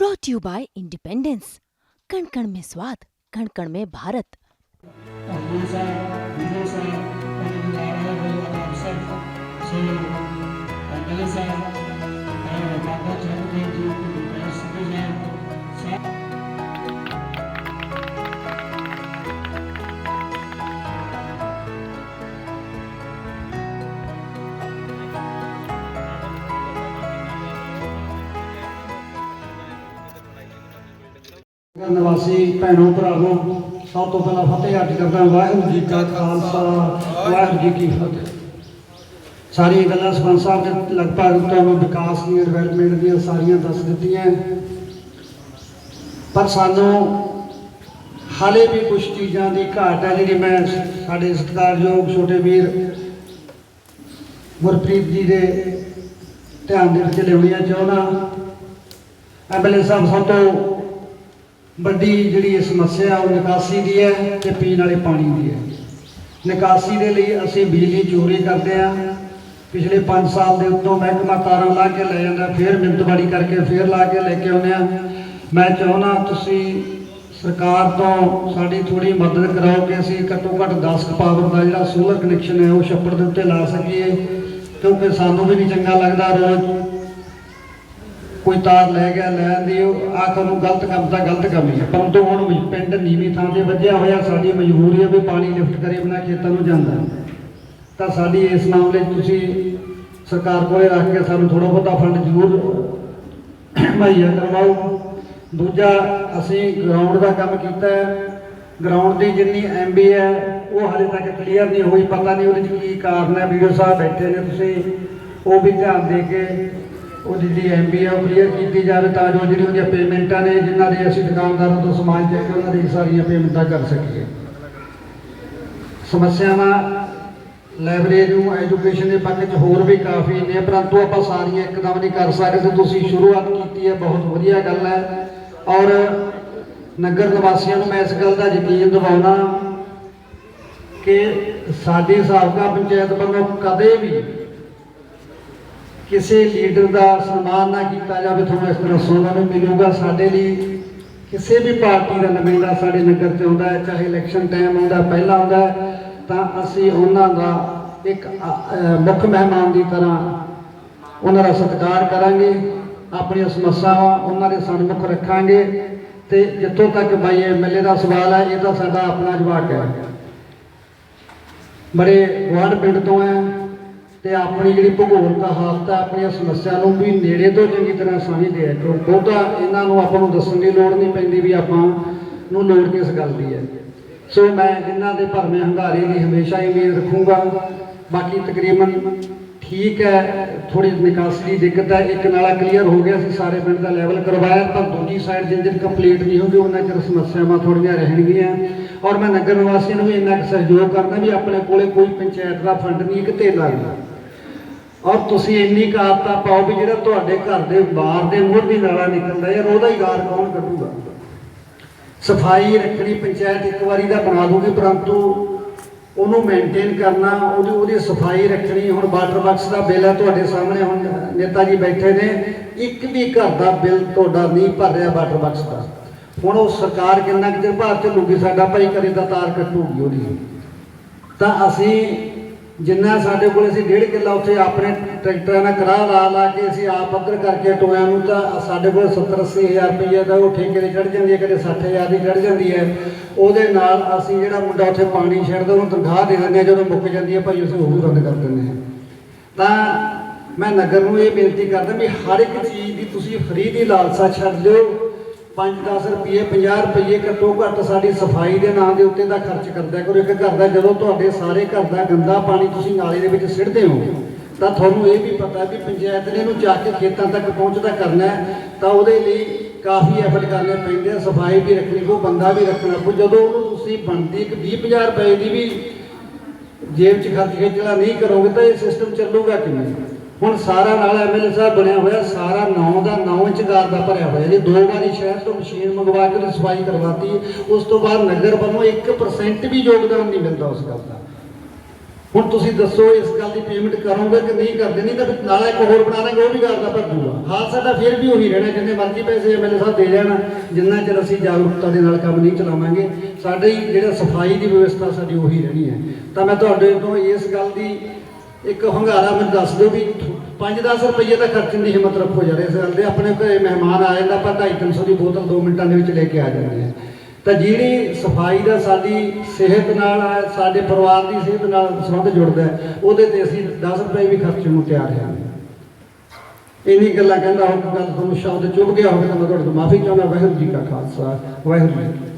Brought you bye independence कण कण में स्वाद कण कण में भारत ਨਿਵਾਸੀ ਭੈਣੋ ਭਰਾਵੋ, ਸਭ ਤੋਂ ਪਹਿਲਾਂ ਫਤਿਹ ਅੱਜ ਕਰਦਾ ਵਾਹਿਗੁਰੂ ਜੀ ਕਾ ਖਾਲਸਾ, ਵਾਹਿਗੁਰੂ ਜੀ ਕੀ ਫਤਿਹ। ਸਾਰੀਆਂ ਗੱਲਾਂ ਸਰਪੰਚ ਸਾਹਿਬ ਦੇ ਲਗਭਗ ਤੁਹਾਨੂੰ ਵਿਕਾਸ ਦੀਆਂ ਡਿਵੈਲਪਮੈਂਟ ਦੀਆਂ ਸਾਰੀਆਂ ਦੱਸ ਦਿੱਤੀਆਂ। ਪਰ ਸਾਨੂੰ ਹਾਲੇ ਵੀ ਕੁਝ ਚੀਜ਼ਾਂ ਦੀ ਘਾਟ ਹੈ, ਜਿਹੜੀ ਮੈਂ ਸਾਡੇ ਸਤਿਕਾਰਯੋਗ ਛੋਟੇ ਵੀਰ ਗੁਰਪ੍ਰੀਤ ਜੀ ਦੇ ਧਿਆਨ ਦੇ ਵਿੱਚ ਲਿਆਉਣੀਆਂ ਚਾਹੁੰਦਾ। ਐਮਐਲਏ ਸਾਹਿਬ ਸਭ ਤੋਂ ਵੱਡੀ ਜਿਹੜੀ ਇਹ ਸਮੱਸਿਆ ਉਹ ਨਿਕਾਸੀ ਦੀ ਹੈ ਤੇ ਪੀਣ ਵਾਲੇ ਪਾਣੀ ਦੀ ਹੈ। ਨਿਕਾਸੀ ਦੇ ਲਈ ਅਸੀਂ ਬਿਜਲੀ ਚੋਰੀ ਕਰਦੇ ਆ ਪਿਛਲੇ 5 ਸਾਲ ਦੇ ਉੱਤੋਂ ਮਹਿਕਮਾ ਤਾਰਾਂ ਲਾ ਕੇ ਲੈ ਜਾਂਦਾ, ਫਿਰ ਮਿੰਤਵਾੜੀ ਕਰਕੇ ਫਿਰ ਲਾ ਕੇ ਲੈ ਕੇ ਆਉਂਦੇ ਆ ਮੈਂ ਚਾਹੁੰਦਾ ਤੁਸੀਂ ਸਰਕਾਰ ਤੋਂ ਸਾਡੀ ਥੋੜੀ ਮਦਦ ਕਰਾਓ ਕਿ ਅਸੀਂ ਘੱਟੋ ਘੱਟ 10 ਪਾਵਰ ਦਾ ਜਿਹੜਾ ਸੋਲਰ ਕਨੈਕਸ਼ਨ ਹੈ, ਉਹ ਛੱਪੜ ਦੇ ਉੱਤੇ ਲਾ ਸਕੀਏ, ਕਿਉਂਕਿ ਸਾਨੂੰ ਵੀ ਨਹੀਂ ਚੰਗਾ ਲੱਗਦਾ ਰੋਜ਼ ਕੋਈ ਤਾਰ ਲੈ ਗਿਆ ਲੈਣ ਦੀ ਉਹ ਆਖਰ ਨੂੰ ਗਲਤ ਕੰਮ ਤਾਂ ਗਲਤ ਕੰਮ ਹੀ ਹੈ ਪਰੰਤੂ ਹੁਣ ਪਿੰਡ ਨੀਵੀਂ ਥਾਂ ਤੇ ਵੱਜਿਆ ਹੋਇਆ, ਸਾਡੀ ਮਜਬੂਰੀ ਹੈ ਵੀ ਪਾਣੀ ਲਿਫਟ ਕਰੇ ਬਿਨਾਂ ਖੇਤਾਂ ਨੂੰ ਜਾਂਦਾ। ਤਾਂ ਸਾਡੀ ਇਸ ਮਾਮਲੇ 'ਚ ਤੁਸੀਂ ਸਰਕਾਰ ਕੋਲੇ ਰੱਖ ਕੇ ਸਾਨੂੰ ਥੋੜਾ ਬਹੁਤਾ ਫੰਡ ਜ਼ਰੂਰ ਮੁਹੱਈਆ ਕਰਵਾਓ। ਦੂਜਾ, ਅਸੀਂ ਗਰਾਊਂਡ ਦਾ ਕੰਮ ਕੀਤਾ ਗਰਾਊਂਡ ਦੀ ਜਿੰਨੀ ਐਮਬੀ ਹੈ, ਉਹ ਹਾਲੇ ਤੱਕ ਕਲੀਅਰ ਨਹੀਂ ਹੋਈ, ਪਤਾ ਨਹੀਂ ਉਹਦੇ 'ਚ ਕੀ ਕਾਰਨ ਹੈ। ਵੀਡੀਓ ਸਾਹਿਬ ਬੈਠੇ ਨੇ ਤੁਸੀਂ, ਉਹ ਵੀ ਧਿਆਨ ਦੇ ਕੇ ਉਹਦੀ ਜਿਹੜੀ ਐਮਬੀ ਹੈ ਉਹ ਕਲੀਅਰ ਕੀਤੀ ਜਾਵੇ ਤਾਂ ਜੋ ਜਿਹੜੀ ਉਹਦੀਆਂ ਪੇਮੈਂਟਾਂ ਨੇ, ਜਿਨ੍ਹਾਂ ਦੇ ਅਸੀਂ ਦੁਕਾਨਦਾਰਾਂ ਤੋਂ ਸਮਾਨ ਚੱਕ ਉਹਨਾਂ ਦੀ ਸਾਰੀਆਂ ਪੇਮੈਂਟਾਂ ਕਰ ਸਕੀਏ। ਸਮੱਸਿਆਵਾਂ ਲਾਇਬ੍ਰੇਰੀ ਨੂੰ ਐਜੂਕੇਸ਼ਨ ਦੇ ਪੱਖ 'ਚ ਹੋਰ ਵੀ ਕਾਫੀ ਨੇ, ਪਰੰਤੂ ਆਪਾਂ ਸਾਰੀਆਂ ਇੱਕਦਮ ਨਹੀਂ ਕਰ ਸਕਦੇ ਤੁਸੀਂ ਸ਼ੁਰੂਆਤ ਕੀਤੀ ਹੈ, ਬਹੁਤ ਵਧੀਆ ਗੱਲ ਹੈ। ਔਰ ਨਗਰ ਨਿਵਾਸੀਆਂ ਨੂੰ ਮੈਂ ਇਸ ਗੱਲ ਦਾ ਯਕੀਨ ਦਿਵਾਉਣਾ ਕਿ ਸਾਡੀ ਸਾਬਕਾ ਪੰਚਾਇਤ ਵੱਲੋਂ ਕਦੇ ਵੀ ਕਿਸੇ ਲੀਡਰ ਦਾ ਸਨਮਾਨ ਨਾ ਕੀਤਾ ਜਾਵੇ, ਤੁਹਾਨੂੰ ਇਸ ਤਰ੍ਹਾਂ ਸੁਣਨ ਨੂੰ ਮਿਲੂਗਾ। ਸਾਡੇ ਲਈ ਕਿਸੇ ਵੀ ਪਾਰਟੀ ਦਾ ਨੁਮਾਇੰਦਾ ਸਾਡੇ ਨਗਰ 'ਚ ਆਉਂਦਾ ਹੈ, ਚਾਹੇ ਇਲੈਕਸ਼ਨ ਟਾਈਮ ਆਉਂਦਾ, ਪਹਿਲਾਂ ਆਉਂਦਾ ਤਾਂ ਅਸੀਂ ਉਹਨਾਂ ਦਾ ਇੱਕ ਮੁੱਖ ਮਹਿਮਾਨ ਦੀ ਤਰ੍ਹਾਂ ਉਹਨਾਂ ਦਾ ਸਤਿਕਾਰ ਕਰਾਂਗੇ, ਆਪਣੀਆਂ ਸਮੱਸਿਆਵਾਂ ਉਹਨਾਂ ਦੇ ਸਨਮੁਖ ਰੱਖਾਂਗੇ ਤੇ ਜਿੱਥੋਂ ਤੱਕ ਬਾਈ ਐਮਐਲਏ ਦਾ ਸਵਾਲ ਹੈ ਇਹ ਤਾਂ ਸਾਡਾ ਆਪਣਾ ਜਵਾਬ ਹੈ। ਬੜੇ ਵਾਰਡ ਪਿੰਡ ਤੋਂ ਹੈ ਤੇ ਆਪਣੀ ਜਿਹੜੀ ਭੂਗੋਲਿਕ ਹਾਲਤ ਹੈ ਆਪਣੀਆਂ ਸਮੱਸਿਆ ਨੂੰ ਵੀ ਨੇੜੇ ਤੋਂ ਚੰਗੀ ਤਰ੍ਹਾਂ ਸਮਝਦੇ ਆ। ਕਿਉਂ? ਬਹੁਤਾ ਇਹਨਾਂ ਨੂੰ ਆਪਾਂ ਨੂੰ ਦੱਸਣ ਦੀ ਲੋੜ ਨਹੀਂ ਪੈਂਦੀ ਵੀ ਆਪਾਂ ਨੂੰ ਲੋੜ ਕਿਸ ਗੱਲ ਦੀ ਹੈ। ਸੋ ਮੈਂ ਇਹਨਾਂ ਦੇ ਭਰਵੇਂ ਹੰਗਾਰੇ ਦੀ ਹਮੇਸ਼ਾ ਹੀ ਉਮੀਦ ਰੱਖੂੰਗਾ। ਬਾਕੀ ਤਕਰੀਬਨ ਠੀਕ ਹੈ ਥੋੜੀ ਨਿਕਾਸੀ ਦੀ ਦਿੱਕਤ ਹੈ। ਇੱਕ ਨਾਲਾ ਕਲੀਅਰ ਹੋ ਗਿਆ ਸੀ, ਸਾਰੇ ਪਿੰਡ ਦਾ ਲੈਵਲ ਕਰਵਾਇਆ, ਪਰ ਦੂਜੀ ਸਾਈਡ ਜਿੰਨੇ ਕੰਪਲੀਟ ਨਹੀਂ ਹੋਗੀ ਉਹਨਾਂ ਚਿਰ ਸਮੱਸਿਆਵਾਂ ਥੋੜੀਆਂ ਰਹਿਣਗੀਆਂ। ਔਰ ਮੈਂ ਨਗਰ ਨਿਵਾਸੀਆਂ ਨੂੰ ਵੀ ਇੰਨਾ ਕੁ ਸਹਿਯੋਗ ਕਰਦਾ ਵੀ ਆਪਣੇ ਕੋਲੇ ਕੋਈ ਪੰਚਾਇਤ ਦਾ ਫੰਡ ਨਹੀਂ, ਇੱਕ ਧੇਲਾ ਨਹੀਂ। ਔਰ ਤੁਸੀਂ ਇੰਨੀ ਕਾਰਤਾ ਪਾਓ ਵੀ ਜਿਹੜਾ ਤੁਹਾਡੇ ਘਰ ਦੇ ਬਾਹਰ ਦੇ ਮੂਹਰ ਦੀ ਨਾਲਾ ਨਿਕਲਦਾ ਯਾਰ, ਉਹਦਾ ਹੀ ਗਾਰ ਕੌਣ ਕੱਢੂਗਾ? ਸਫ਼ਾਈ ਰੱਖਣੀ, ਪੰਚਾਇਤ ਇੱਕ ਵਾਰੀ ਦਾ ਬਣਾ ਦੂਗੀ, ਪਰੰਤੂ ਉਹਨੂੰ ਮੇਨਟੇਨ ਕਰਨਾ, ਉਹਦੀ ਉਹਦੀ ਸਫ਼ਾਈ ਰੱਖਣੀ, ਹੁਣ ਵਾਟਰ ਬਾਕਸ ਦਾ ਬਿੱਲ ਹੈ ਤੁਹਾਡੇ ਸਾਹਮਣੇ, ਹੁਣ ਨੇਤਾ ਜੀ ਬੈਠੇ ਨੇ, ਇੱਕ ਵੀ ਘਰ ਦਾ ਬਿੱਲ ਤੁਹਾਡਾ ਨਹੀਂ ਭਰ ਰਿਹਾ ਵਾਟਰ ਬਾਕਸ ਦਾ। ਹੁਣ ਉਹ ਸਰਕਾਰ ਕਿੰਨਾ ਕੁ ਚਿਰ ਭਾਰ ਚੱਲੂਗੀ? ਸਾਡਾ ਭਾਈ ਕਰੇ ਦਾ ਤਾਰ ਕੱਟੂਗੀ ਉਹਦੀ। ਤਾਂ ਅਸੀਂ ਜਿੰਨਾ ਸਾਡੇ ਕੋਲ ਅਸੀਂ ਡੇਢ ਕਿੱਲਾ ਉੱਥੇ ਆਪਣੇ ਟਰੈਕਟਰਾਂ ਨਾਲ ਕਰਾ ਲਾ ਲਾ ਕੇ ਅਸੀਂ ਆਪ ਪੱਧਰ ਕਰਕੇ ਟੋਇਆਂ ਨੂੰ ਤਾਂ ਸਾਡੇ ਕੋਲ 70 80 ਹਜ਼ਾਰ ਰੁਪਏ ਦਾ ਉਹ ਠੇਕੇ ਤੇ ਚੜ ਜਾਂਦੀ ਹੈ, ਕਦੇ 60 ਹਜ਼ਾਰ ਦੀ ਚੜ ਜਾਂਦੀ ਹੈ। ਉਹਦੇ ਨਾਲ ਅਸੀਂ ਜਿਹੜਾ ਮੁੰਡਾ ਉੱਥੇ ਪਾਣੀ ਛੱਡਦਾ, ਉਹਨੂੰ ਤਨਖਾਹ ਦੇ ਦਿੰਦੇ ਹਾਂ, ਜਦੋਂ ਮੁੱਕ ਜਾਂਦੀ ਹੈ, ਭਾਈ ਅਸੀਂ ਉਹ ਵੀ ਰੱਦ ਕਰ ਦਿੰਦੇ ਹਾਂ। ਤਾਂ ਮੈਂ ਨਗਰ ਨੂੰ ਇਹ ਬੇਨਤੀ ਕਰਦਾ ਵੀ ਹਰ ਇੱਕ ਚੀਜ਼ ਦੀ ਤੁਸੀਂ ਫਰੀ ਦੀ ਲਾਲਸਾ ਛੱਡ ਦਿਓ। 5-10 ਰੁਪਏ 50 ਰੁਪਏ ਘੱਟੋ ਘੱਟ ਸਾਡੀ ਸਫ਼ਾਈ ਦੇ ਨਾਂ ਦੇ ਉੱਤੇ ਦਾ ਖਰਚ ਕਰਦਾ ਕਰੋ ਇੱਕ ਘਰ ਦਾ ਜਦੋਂ ਤੁਹਾਡੇ ਸਾਰੇ ਘਰ ਦਾ ਗੰਦਾ ਪਾਣੀ ਤੁਸੀਂ ਨਾਲੇ ਦੇ ਵਿੱਚ ਸਿੱਟਦੇ ਹੋ, ਤਾਂ ਤੁਹਾਨੂੰ ਇਹ ਵੀ ਪਤਾ ਵੀ ਪੰਚਾਇਤ ਨੇ ਇਹਨੂੰ ਜਾ ਕੇ ਖੇਤਾਂ ਤੱਕ ਪਹੁੰਚਦਾ ਕਰਨਾ ਤਾਂ ਉਹਦੇ ਲਈ ਕਾਫੀ ਐਫਰਟ ਕਰਨੇ ਪੈਂਦੇ ਆ, ਸਫ਼ਾਈ ਵੀ ਰੱਖਣੀ ਕੋ ਬੰਦਾ ਵੀ ਰੱਖਣਾ ਪਊ। ਜਦੋਂ ਉਹਨੂੰ ਤੁਸੀਂ ਬਣਦੀ ਇੱਕ 20-50 ਰੁਪਏ ਦੀ ਵੀ ਜੇਬ 'ਚ ਖਰਚ ਖੇਚਲਾ ਨਹੀਂ ਕਰੋਗੇ, ਤਾਂ ਇਹ ਸਿਸਟਮ ਚੱਲੂਗਾ ਕਿਵੇਂ? ਹੁਣ ਸਾਰਾ ਨਾਲ ਐਮਐਲਏ ਸਾਹਿਬ ਬਣਿਆ ਹੋਇਆ, ਸਾਰਾ ਨੌ ਦਾ 9 ਇੰਚ ਗਾਰ ਦਾ ਭਰਿਆ ਹੋਇਆ ਜੀ। ਦੋ ਵਾਰੀ ਸ਼ਹਿਰ ਤੋਂ ਮਸ਼ੀਨ ਮੰਗਵਾ ਕੇ ਉਹਦੀ ਸਫ਼ਾਈ ਕਰਵਾਤੀ। ਉਸ ਤੋਂ ਬਾਅਦ ਨਗਰ ਵੱਲੋਂ 1% ਵੀ ਯੋਗਦਾਨ ਨਹੀਂ ਮਿਲਦਾ ਉਸ ਗੱਲ ਦਾ। ਹੁਣ ਤੁਸੀਂ ਦੱਸੋ ਇਸ ਗੱਲ ਦੀ ਪੇਮੈਂਟ ਕਰੋਗੇ ਕਿ ਨਹੀਂ ਕਰਦੇ? ਨਹੀਂ ਤਾਂ ਫਿਰ ਨਾਲਾ ਇੱਕ ਹੋਰ ਬਣਾ ਦਾਂਗੇ ਉਹ ਵੀ ਕਰਦਾ ਭੱਜੂਗਾ ਹਾਲ ਸਾਡਾ ਫਿਰ ਵੀ ਉਹੀ ਰਹਿਣਾ, ਜਿੰਨੇ ਮਰਜ਼ੀ ਪੈਸੇ ਐਮਐਲਏ ਸਾਹਿਬ ਦੇ ਜਾਣ ਜਿੰਨਾ ਚਿਰ ਅਸੀਂ ਜਾਗਰੂਕਤਾ ਦੇ ਨਾਲ ਕੰਮ ਨਹੀਂ ਚਲਾਵਾਂਗੇ, ਸਾਡੀ ਜਿਹੜਾ ਸਫ਼ਾਈ ਦੀ ਵਿਵਸਥਾ ਸਾਡੀ ਉਹੀ ਰਹਿਣੀ ਹੈ। ਤਾਂ ਮੈਂ ਤੁਹਾਡੇ ਤੋਂ ਇਸ ਗੱਲ ਦੀ ਇੱਕ ਹੰਗਾਰਾ ਮੈਨੂੰ ਦੱਸ ਦਿਓ ਵੀ 5-10 ਰੁਪਏ ਦਾ ਖਰਚਣ ਦੀ ਹਿੰਮਤ ਰੱਖੋ ਯਾਰ, ਇਸ ਗੱਲ ਦੇ ਆਪਣੇ ਘਰੇ ਮਹਿਮਾਨ ਆ ਜਾਂਦਾ, ਆਪਾਂ 250 ਦੀ ਬੋਤਲ 2 ਮਿੰਟਾਂ ਦੇ ਵਿੱਚ ਲੈ ਕੇ ਆ ਜਾਂਦੇ ਆ। ਤਾਂ ਜਿਹੜੀ ਸਫ਼ਾਈ ਦਾ ਸਾਡੀ ਸਿਹਤ ਨਾਲ, ਸਾਡੇ ਪਰਿਵਾਰ ਦੀ ਸਿਹਤ ਨਾਲ ਸੰਬੰਧ ਜੁੜਦਾ ਉਹਦੇ ਤੇ ਅਸੀਂ 10 ਰੁਪਏ ਵੀ ਖਰਚਣ ਨੂੰ ਤਿਆਰ ਹਾਂ। ਇੰਨੀ ਗੱਲਾਂ ਕਹਿੰਦਾ ਹੋ ਗੱਲ ਤੁਹਾਨੂੰ ਸ਼ਬਦ ਚੁੱਭ ਗਿਆ ਹੋਵੇ ਤਾਂ ਮੈਂ ਤੁਹਾਡੇ ਤੋਂ ਮਾਫੀ ਚਾਹੁੰਦਾ, ਵਾਹਿਗੁਰੂ ਜੀ ਕਾ ਖਾਲਸਾ, ਵਾਹਿਗੁਰੂ ਜੀ